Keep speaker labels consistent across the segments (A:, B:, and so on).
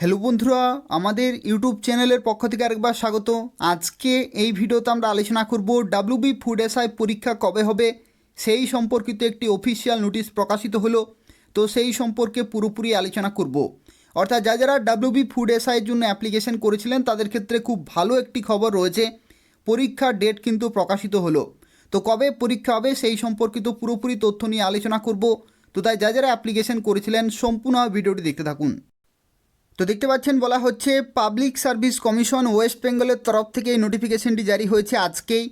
A: Hello বন্ধুরা, আমাদের YouTube চ্যানেলের পক্ষ থেকে আরেকবার স্বাগত। আজকে এই ভিডিওতে আমরা আলোচনা করব ডাব্লিউবি ফুড এসআই পরীক্ষা কবে হবে, সেই সম্পর্কিত একটি অফিসিয়াল নোটিশ প্রকাশিত হলো, তো সেই সম্পর্কে পুরোপুরি আলোচনা করব। অর্থাৎ যা যারা ডাব্লিউবি ফুড এসআইয়ের জন্য অ্যাপ্লিকেশন করেছিলেন, তাদের ক্ষেত্রে খুব ভালো একটি খবর রয়েছে, পরীক্ষার ডেট কিন্তু প্রকাশিত হলো। তো কবে পরীক্ষা হবে, সেই সম্পর্কিত পুরোপুরি তথ্য নিয়ে আলোচনা করব। তো তাই যা যারা অ্যাপ্লিকেশন করেছিলেন, সম্পূর্ণ ভিডিওটি দেখতে থাকুন। তো দেখতে পাচ্ছেন, বলা হচ্ছে পাবলিক সার্ভিস কমিশন ওয়েস্ট বেঙ্গলের তরফ থেকে এই নোটিফিকেশনটি জারি হয়েছে আজকেই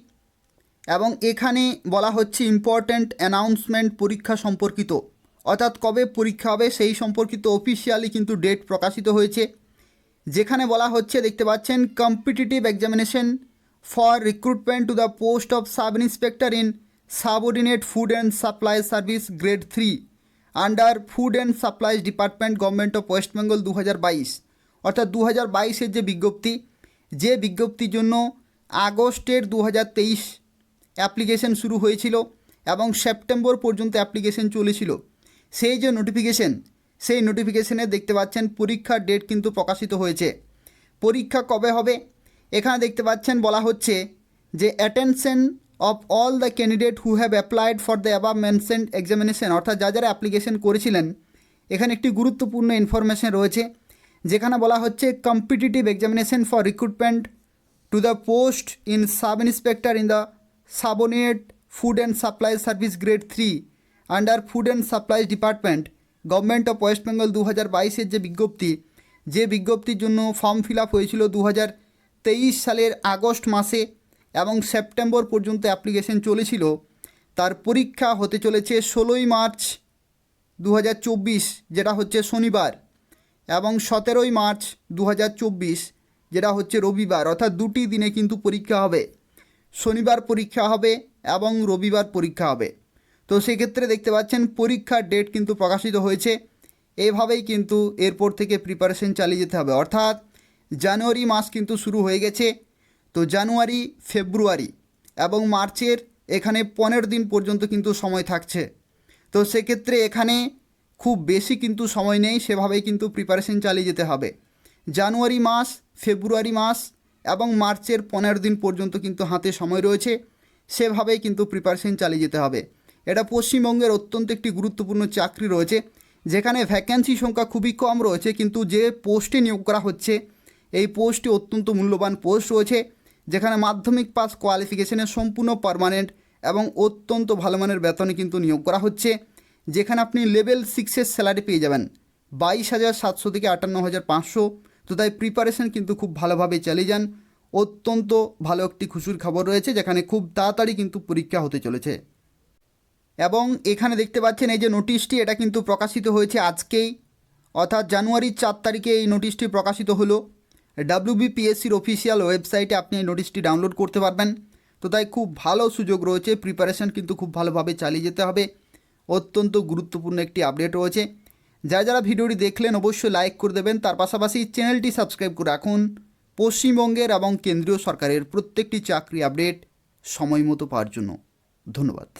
A: এবং এখানে বলা হচ্ছে ইম্পর্ট্যান্ট অ্যানাউন্সমেন্ট পরীক্ষা সম্পর্কিত। অর্থাৎ কবে পরীক্ষা হবে সেই সম্পর্কিত অফিসিয়ালি কিন্তু ডেট প্রকাশিত হয়েছে। যেখানে বলা হচ্ছে, দেখতে পাচ্ছেন competitive examination for recruitment to the post of sub inspector in subordinate food and supply service grade three under food and supplies department government of West Bengal দু হাজার বাইশ। অর্থাৎ দু হাজার বাইশের যে বিজ্ঞপ্তি, যে বিজ্ঞপ্তির জন্য আগস্টের দু হাজার তেইশ অ্যাপ্লিকেশন শুরু হয়েছিল এবং সেপ্টেম্বর পর্যন্ত অ্যাপ্লিকেশন চলেছিল। সেই যে নোটিফিকেশন সেই নোটিফিকেশনে দেখতে পাচ্ছেন পরীক্ষার ডেট কিন্তু প্রকাশিত হয়েছে। পরীক্ষা কবে হবে? এখানে দেখতে পাচ্ছেন বলা হচ্ছে যে attention of all the candidate who have applied for the above mention examination অর্থাৎ যা যারা অ্যাপ্লিকেশন করেছিলেন, এখানে একটি গুরুত্বপূর্ণ ইনফরমেশন রয়েছে, যেখানে বলা হচ্ছে competitive examination for recruitment to the post in sub inspector in the subnet food and supply service grade three under food and supplies department government of West Bengal দু হাজার বাইশের যে বিজ্ঞপ্তি, যে বিজ্ঞপ্তির জন্য ফর্ম ফিল আপ হয়েছিল দু হাজার তেইশ সালের আগস্ট মাসে এবং সেপ্টেম্বর পর্যন্ত অ্যাপ্লিকেশন চলেছিল। তার পরীক্ষা হতে চলেছে ষোলোই মার্চ দু হাজার চব্বিশ, যেটা হচ্ছে শনিবার, এবং সতেরোই মার্চ দু হাজার চব্বিশ, যেটা হচ্ছে রবিবার, অর্থাৎ দুটি দিনে কিন্তু পরীক্ষা হবে। শনিবার পরীক্ষা হবে এবং রবিবার পরীক্ষা হবে। তো সেক্ষেত্রে দেখতে পাচ্ছেন, পরীক্ষার ডেট কিন্তু প্রকাশিত হয়েছে। এভাবেই কিন্তু এরপর থেকে প্রিপারেশন চালিয়ে যেতে হবে। অর্থাৎ জানুয়ারি মাস কিন্তু শুরু হয়ে গেছে। তো জানুয়ারি, ফেব্রুয়ারি এবং মার্চের এখানে পনেরো দিন পর্যন্ত কিন্তু সময় থাকছে। তো সেক্ষেত্রে এখানে খুব বেশি কিন্তু সময় নেই, সেভাবেই কিন্তু প্রিপারেশন চালিয়ে যেতে হবে। জানুয়ারি মাস, ফেব্রুয়ারি মাস এবং মার্চের পনেরো দিন পর্যন্ত কিন্তু হাতে সময় রয়েছে, সেভাবেই কিন্তু প্রিপারেশন চালিয়ে যেতে হবে। এটা পশ্চিমবঙ্গের অত্যন্ত একটি গুরুত্বপূর্ণ চাকরি রয়েছে, যেখানে ভ্যাকেন্সি সংখ্যা খুবই কম রয়েছে, কিন্তু যে পোস্টে নিয়োগ করা হচ্ছে, এই পোস্টটি অত্যন্ত মূল্যবান পোস্ট রয়েছে। যেখানে মাধ্যমিক পাস কোয়ালিফিকেশনে সম্পূর্ণ পারমানেন্ট এবং অত্যন্ত ভালো মানের বেতনে কিন্তু নিয়োগ করা হচ্ছে। যেখানে আপনি লেভেল সিক্সের স্যালারি পেয়ে যাবেন। বাইশ হাজার সাতশো থেকে আটান্ন হাজার পাঁচশো। তো তাই প্রিপারেশন কিন্তু খুব ভালোভাবে চালিয়ে যান। অত্যন্ত ভালো একটি খুশির খবর রয়েছে, যেখানে খুব তাড়াতাড়ি কিন্তু পরীক্ষা হতে চলেছে। এবং এখানে দেখতে পাচ্ছেন এই যে নোটিশটি এটা কিন্তু প্রকাশিত হয়েছে আজকেই। অর্থাৎ জানুয়ারির চার তারিখে এই নোটিশটি প্রকাশিত হলো। ডাব্লিউবিপিএসসির অফিসিয়াল ওয়েবসাইটে আপনি এই নোটিশটি ডাউনলোড করতে পারবেন। তো তাই খুব ভালো সুযোগ রয়েছে প্রিপারেশন কিন্তু খুব ভালোভাবে চালিয়ে যেতে হবে। অত্যন্ত গুরুত্বপূর্ণ একটি আপডেট রয়েছে। যারা যারা ভিডিওটি দেখলেন অবশ্যই লাইক করে দেবেন। তার পাশাপাশি চ্যানেলটি সাবস্ক্রাইব করে রাখুন। পশ্চিমবঙ্গের এবং কেন্দ্রীয় সরকারের প্রত্যেকটি চাকরি আপডেট সময় মতো পাওয়ার জন্য। ধন্যবাদ।